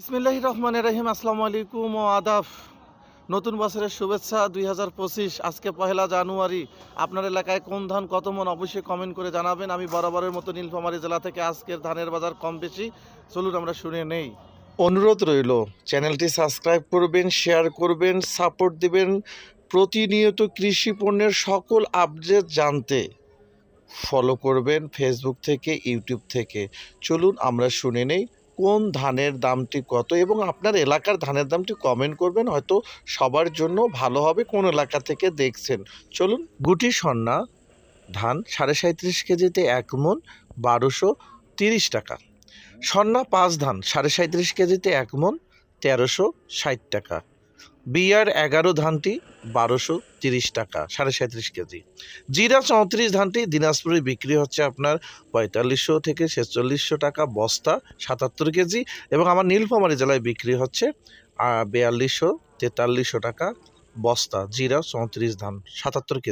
ইসমিল্লাহ রহমান রহিম, আসসালামু আলাইকুম ও আদাব। নতুন বছরের শুভেচ্ছা দুই হাজার পঁচিশ, আজকে পহেলা জানুয়ারি। আপনার এলাকায় কোন ধান কত মন অবশ্যই কমেন্ট করে জানাবেন। আমি বরাবরের মতো নীলফামারী জেলা থেকে আজকের ধানের বাজার কম বেশি। চলুন আমরা শুনে নেই। অনুরোধ রইল, চ্যানেলটি সাবস্ক্রাইব করবেন শেয়ার করবেন সাপোর্ট দিবেন প্রতিনিয়ত কৃষি পণ্যের সকল আপডেট জানতে। ফলো করবেন ফেসবুক থেকে ইউটিউব থেকে। চলুন আমরা শুনে নেই। কোন ধানের দামটি কত এবং আপনার এলাকার ধানের দামটি কমেন্ট করবেন, হয়তো সবার জন্য ভালো হবে কোন এলাকা থেকে দেখছেন। চলুন, গুটি সন্না, ধান সাড়ে সাঁত্রিশ কেজিতে এক মন, বারোশো তিরিশ টাকা। সন্না পাঁচ ধান সাড়ে সাঁত্রিশ কেজিতে এক মন, তেরোশো ষাট টাকা। বিয়ার এগারো ধানটি বারোশো তিরিশ টাকা, সাড়ে সাঁত্রিশ কেজি। জিরা চৌত্রিশ ধানটি দিনাজপুরে বিক্রি হচ্ছে আপনার পঁয়তাল্লিশশো থেকে ছেচল্লিশশো টাকা, বস্তা সাতাত্তর কেজি এবং আমার নীলফামারী জেলায় বিক্রি হচ্ছে বিয়াল্লিশশো তেতাল্লিশশো টাকা, বস্তা, জিরা চৌত্রিশ ধান, সাতাত্তর কেজি।